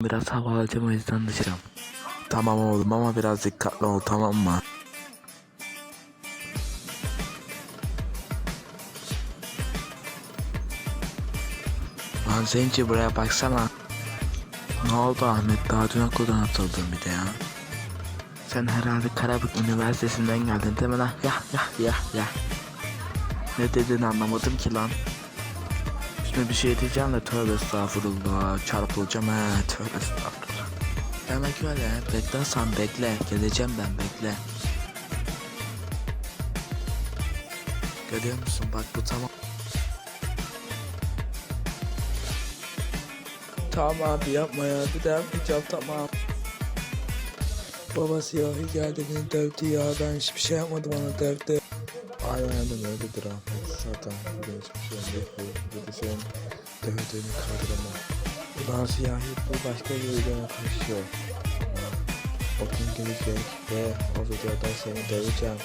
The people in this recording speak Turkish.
Biraz hava alacağım o yüzden dışarı. Tamam oğlum ama biraz dikkatli ol tamam mı? Lan Zenci buraya baksana. Ne oldu Ahmet? Daha dün okuldan atıldın bir de ya. Sen herhalde Karabük Üniversitesi'nden geldin değil mi lan? Ya ya ya ya. Ne dediğini anlamadım ki lan. Şimdi bir şey diyeceğim de tövbe estağfurullah. Çarpılacağım he tövbe estağfurullah. Demek öyle. Bekle sen bekle. Geleceğim ben bekle. Görüyor musun bak bu tamam. Tamam abi yapma ya bir daha yapmayacağım tamam. Baba siyahi geldi beni dövdü ya ben hiçbir şey yapmadım ona dövdü. Aynen aynen öyledir Ahmet zaten burada hiçbir şey yok bu burada senin dövdüğünü kaldıramam. Ulan siyahi bu başka bir videoya konuşuyor. O gün gelecek ve o videoda seni döveceğim.